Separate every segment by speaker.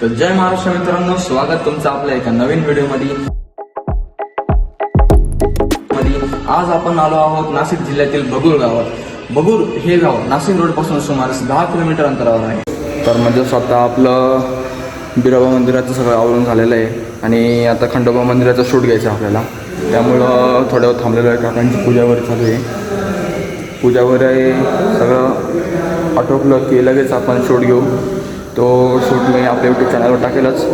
Speaker 1: तर जय महाराष्ट्र मित्रांनो स्वागत तुमचं आपल्या एका नवीन व्हिडिओमध्ये. मध्ये आज आपण आलो आहोत नाशिक जिल्ह्यातील बगूर गावात. बगूर हे गाव नाशिक रोडपासून सुमारे दहा किलोमीटर अंतरावर आहे. तर म्हणजे स्वतः आपलं बिरोबा मंदिराचं सगळं आवरून झालेलं आहे आणि आता खंडोबा मंदिराचा शूट घ्यायचा आपल्याला. त्यामुळं थोडं थांबलेलं आहे काकांची पूजा वगैरे चालू आहे. पूजा वगैरे सगळं आटोपलं की लगेच आपण शूट घेऊ. तो शूट मी आपल्या यूट्यूब चॅनलवर टाकेलच.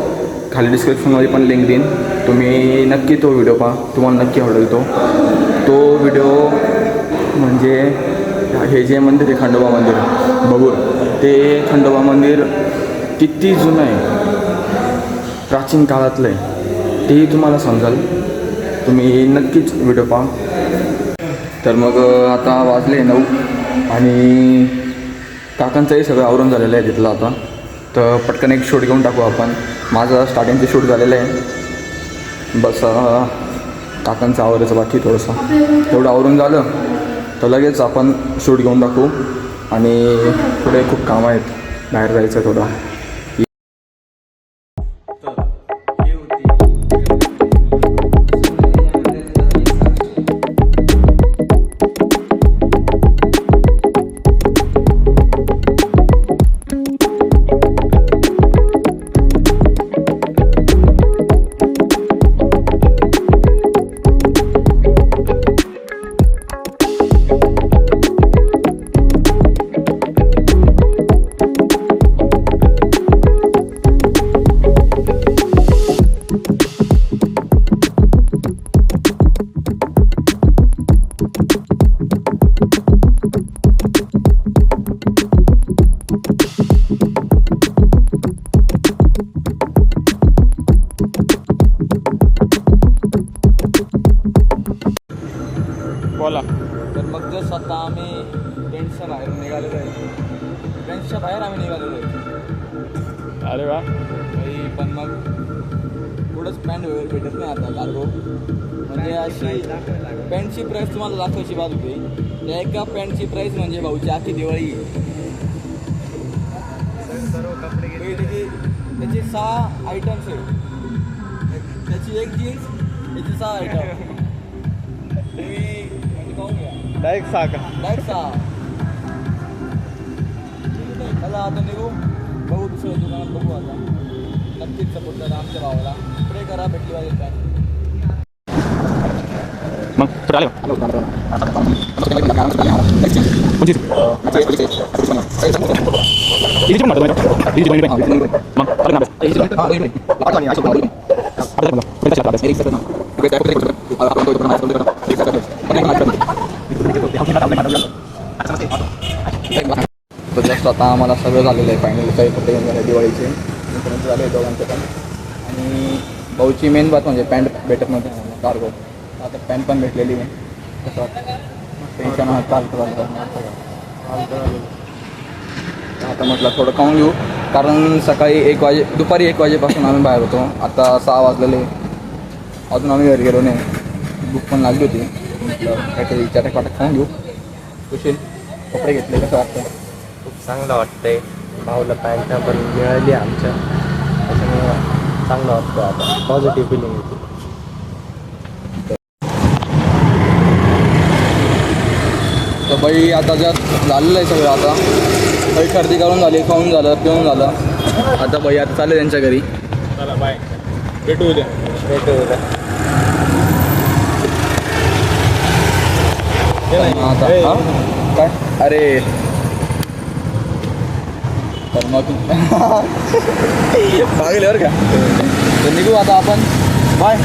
Speaker 1: खाली डिस्क्रिप्शनमध्ये पण लिंक देईन. तुम्ही नक्की तो व्हिडिओ पहा. तुम्हाला नक्की आवडेल तो. तो व्हिडिओ म्हणजे हे जे मंदिर आहे खंडोबा मंदिर. बघूर ते खंडोबा मंदिर किती जुनं आहे. प्राचीन काळातलं आहे. तेही तुम्हाला समजाल. तुम्ही नक्कीच व्हिडिओ पहा. तर मग आता वाजले नऊ. आणि काकांचंही सगळं आवरून झालेलं आहे तिथलं आता. तर पटकन एक शूट घेऊन टाकू आपण. माझं स्टार्टिंगचं शूट झालेलं आहे. बस काकांचं आवरायचं बाकी थोडंसं. तेवढं आवरून झालं तर लगेच आपण शूट घेऊन टाकू. आणि पुढे खूप कामं आहेत. बाहेर जायचं थोडं.
Speaker 2: बोला.
Speaker 1: तर मग जस्ट आता आम्ही टेंटच्या बाहेर निघालेलो आहे. टेंटच्या बाहेर आम्ही निघालेलो आहे.
Speaker 2: अरे वा.
Speaker 1: काही पण मग पुढंच पॅन्ट वगैरे भेटत नाही आता कार्गो म्हणजे अशी पॅन्टची प्राईस तुम्हाला दाखवायची बाजू होती त्या एका पॅन्टची प्राईस म्हणजे भाऊची आखी दिवाळी. आहे त्याची त्याचे सहा आयटम्स आहे त्याची एक जीन्स त्याची सहा आयटम पाहून घ्या
Speaker 2: डायरेक्ट साका
Speaker 1: डायरेक्ट सहा चला आता निघू बघू दुसऱ्या दुकानात बघू आता नक्कीच सपोर्ट करा आमच्या भावाला प्रे करा भेटली पाहिजे काय
Speaker 2: मग कुठे आले कोणची किती पण म्हणतो किती पण मग अरे ना
Speaker 1: तर जस्ट आता आम्हाला सगळं झालेलं आहे फायनल काही कुठे येऊन झालं दिवाळीचे. इथपर्यंत झाले दोघांचे पण. आणि भाऊची मेन बात म्हणजे पॅन्ट भेटत नव्हती कार्गो आता पॅन्ट पण भेटलेली आहे. कसं टेन्शन हा चालतं चालतं. आता म्हटलं थोडं खाऊन घेऊ. कारण सकाळी एक वाजे दुपारी एक वाजेपासून आम्ही बाहेर होतो. आता सहा वाजलेले. अजून आम्ही घरी गेलो नाही. भूक पण लागली होती. काहीतरी चाटे पाटा खाऊन घेऊ. कुशील कपडे घेतले कसं वाटतं
Speaker 3: खूप चांगलं वाटतंय. भाऊला पॅन्ट पण मिळाली आमच्या. त्याच्यामुळे चांगलं वाटतं आता. पॉझिटिव्ह फिलिंग येते.
Speaker 1: तर बाई आता जर झालेलं आहे सगळं आता. काही खरेदी करून झाली खाऊन झालं पिऊन झालं. आता बाई आता चालेल त्यांच्या घरी.
Speaker 2: चला बाय भेटू उद्या.
Speaker 3: भेटू उद्या.
Speaker 1: आता. हा? काय? अरे. तर मग मागेल बरं का? तर निघू आता आपण. बाय.